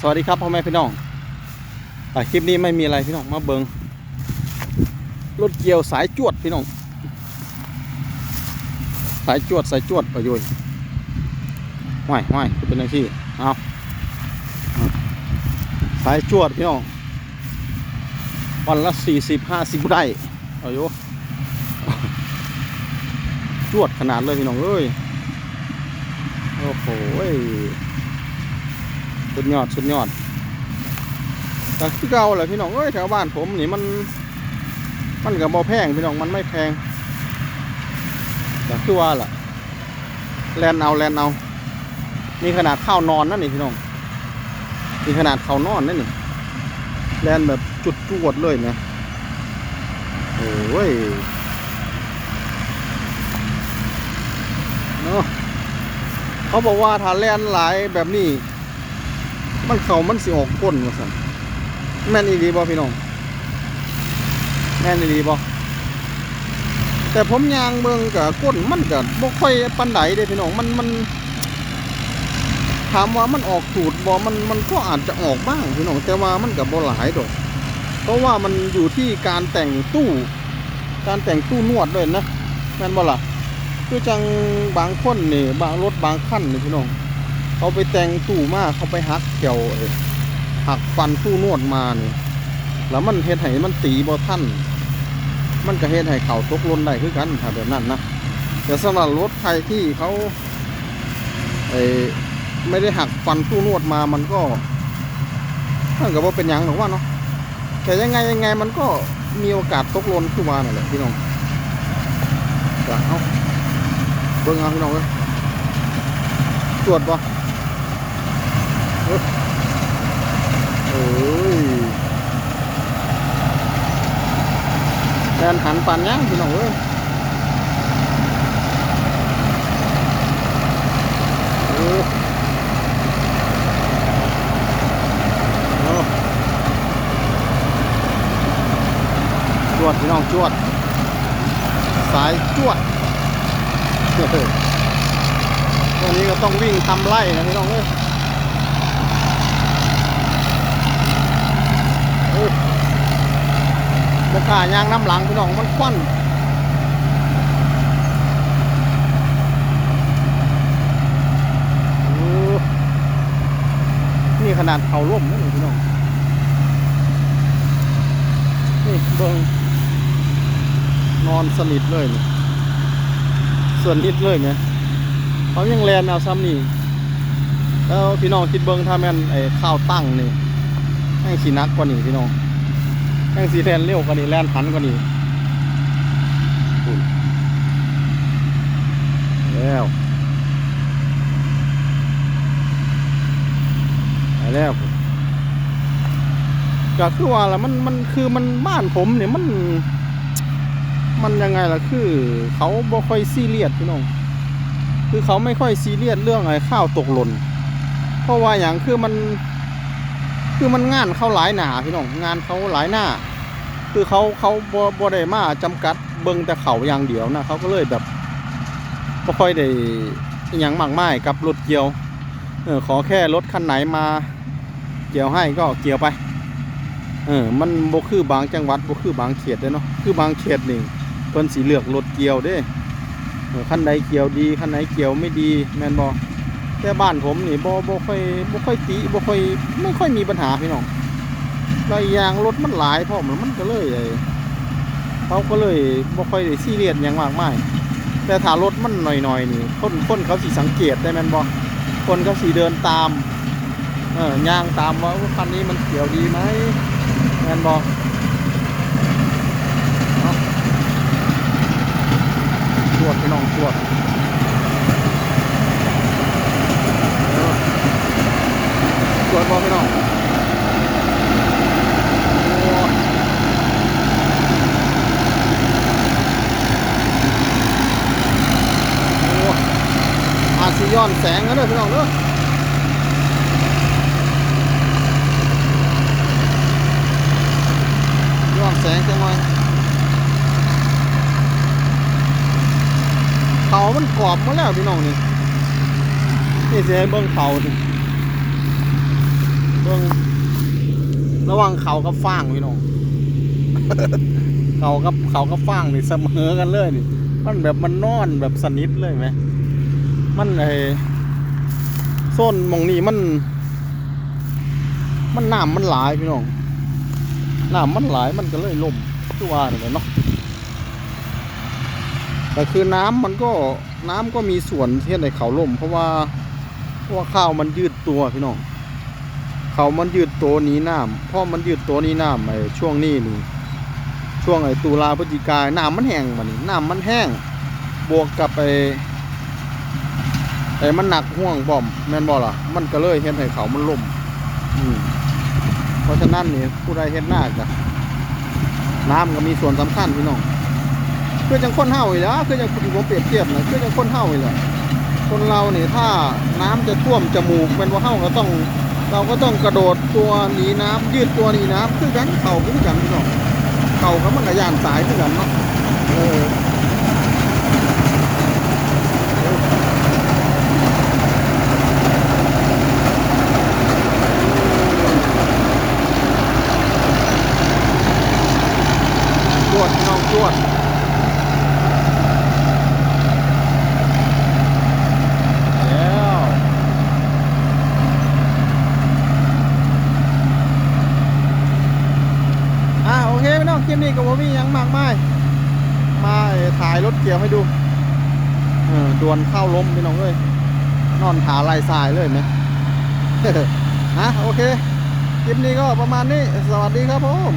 สวัสดีครับพ่อแม่พี่น้องอ่คลิปนี้ไม่มีอะไรพี่น้องมาเบิงรถเกี่ยวสายจวดพี่น้อง สายจวดสายจวดประโยชน์ห้อยห้อยเป็นอะไรที่เอาสายจวดพี่น้องวันละสี่สิบห้าสิบไร่อายุจวดขนาดเลยพี่น้องเอ้ยโอ้โห สุดยอดสุดยอดแต่คือเก่าแหละพี่น้องเอ้ยแถวบ้านผมนี่มัน มันกับบ่แพงพี่น้องมันไม่แพงแต่คือว่าล่ะแลนเอาแลนเอานี่ขนาดข้าวนอนนั่นนี่พี่น้องนี่ขนาดข้าวนอนนั่นนี่แลนแบบจุดจวดเลยนะโอ้ยเนาะเขาบอกว่าถ้าแลนหลายแบบนี้ มันเข่ามันสิออกก้นว่าซั่นแม่นอีดีบ่พี่น้องแม่นอีดีบ่แต่ผมยางเบิ่งกับก้นมันก็บ่ค่อยปานใดเด้พี่น้องมันมัน ถามว่ามันออกสูตรบ่มันมันก็อาจจะออกบ้างพี่น้องแต่ว่ามันก็บ่หลายดอกเพราะว่ามันอยู่ที่การแต่งตู้ การแต่งตู้นวดด้วยนะแม่นบ่ล่ะคือจังบางคนนี่บางรถบางคันนี่พี่น้อง เขาไปแต่งตู้มาเขาไปหักเกี่ยวเอ้ยหักฟันตู้นวดมาเนี่ยแล้วมันเฮ็ดให้มันตีบ่ทันมันก็เฮ็ดให้เขาตกหล่นได้คือกันถ้าแบบนั้นนะแต่สำหรับรถไทยที่เขาเอ้ไม่ได้หักฟันตู้นวดมามันก็มันก็บ่าเป็นยังหรอกว่าเนาะแต่ยังไงยังไงมันก็มีโอกาสตกหล่นขึ้นมานั่นแหละพี่น้องจ้ะเอาเบิ่งเอาพี่น้องเอ้ยตรวจบ่ เอ้ยแดนหันปานย่างพี่น้องเอ้ยโอ้โอ้จวดพี่น้องจวด สายจวดตัวนี้ก็ต้องวิ่งทำไล่นะพี่น้องเอ้ย บกล้ายางน้ำหลังพี่น้องมันควันนี่ขนาดเขาล่มนะนี่พี่น้อง นี่เบิงนอนสนิทเลยนี่ส่วนนิดเลยเนี่ยเขายังแลนเอาซ้ำนี่แล้วพี่น้องคิดเบิงถ้าแม่นไอ้ข้าวตั้งนี่แม่งสีนักกว่านี่พี่น้อง แม่งสีแทนเร็วกว่านี้แล่นหันกว่านี้ปุ่นแล้วไปแล้วพุ่นก็คือว่าละมันมันคือมันบ้านผมเนี่ยมัน มันยังไงล่ะคือ เขาบ่ค่อยซีเรียสพี่น้องคือเขาไม่ค่อยซีเรียสเรื่องไอ้ข้าวตกหล่นเพราะว่าอย่างคือมัน คือมันงานเขาหลายหนาพี่น้องงานเขาหลายหน้า คือเขาเขาบ่บ่ได้มาจำกัดเบิ่งแต่เขาอย่างเดียวนะเขาก็เลยแบบบ่ค่อยได้อย่างมากมายกับรถเกี่ยวเออขอแค่รถคันไหนมา เกี่ยวให้ก็เกี่ยวไปเออมันบ่คือบางจังหวัดบ่คือบางเขตเด้เนาะคือบางเขตนี่เพิ่นสิเลือกรถเกี่ยวเด้เออคันใดเกี่ยวดีคันไหนเกี่ยวไม่ดีแม่นบ่ แต่บ้านผมนี่บ่บ่ค่อยบ่ค่อยติบ่ค่อยไม่ค่อยมีปัญหาพี่น้องล้วอีกอย่างรถมันหลายพร้อมแล้วมันก็เลยไอ้เขาก็เลยบ่ค่อยได้ซีเรียสหยังมากมายแต่ถ้ารถมันหน่อยๆนี่คนคนเขาสิสังเกตได้แม่นบ่คนเขาสิเดินตามเออย่างตามว่าคันนี้มันเกี่ยวดีไหมแม่นบ่ตรวจพี่น้องตรวจเออ ตรวจบ่พี่น้องอาจสิย้อนแสงนะเด้อพี่น้องเด้อย้อนแสงจังหน่อยเขามันกรอบมาแล้วพี่น้องนี่นี่เสียเบิ่งเขาดิ บิ่งระหว่างเขากับฟางพี่น้องเขากับเขากับฟางนี่เสมอกันเลยนี่ มันแบบมันนอนแบบสนิทเลยไหม มันไอ้โซนหมองนี้มัน มันน้ำมันหลายพี่น้องน้ำมันหลายมันก็เลยล่มคือว่าเนี่ยเนาะแต่คือน้ำมันก็น้ำก็มีส่วนที่ในเขาล่ม เพราะว่าเพราะว่าข้าวมันยืดตัวพี่น้อง เขามันยืดตัวนีน้ำเพราะมันยืดตัวนี้น้ำไอ้ช่วงนี้นี่ ช่วงไอ้ตุลาพฤศจิกาน้ำมันแห้งมานี่น้ำมันแห้ง บวกกับไอ้ไอ้มันหนักห่วงบ่อมแมนบ่ล่ะ มันก็เลยเฮ็ดให้เขามันล่มอืมเพราะฉะนั้นนี่ผู้ใดเฮ็ดหน้ากับน้ำก็มีส่วนสำคัญพี่น้องคือจังคนเฮาอีกแล้วคือจังที่ผมเปรียบเทียบนะคือจังคนเฮาอีกแหละคนเราเนี่ยถ้าน้ำจะท่วมจมูกเป็นว่าเฮาก็ต้อง เราก็ต้องกระโดดตัวหนีน้ำยืดตัวหนีน้ำคือกันเข่าคือกันพี่น้องเข่าก็มันก็ย่านสายคือกันเนาะเออจวดพี่น้องจวด แล้วอ่าโอเคพี่น้องคลิปนี้ก็บ่มีหยังมากมาย มา ถ่ายรถเกี่ยวให้ดูเออดวนเข้าล้มพี่น้องเอ้ยนอนขาลายทรายเลยไหมฮะโอเค คลิปนี้ก็ประมาณนี้ สวัสดีครับผม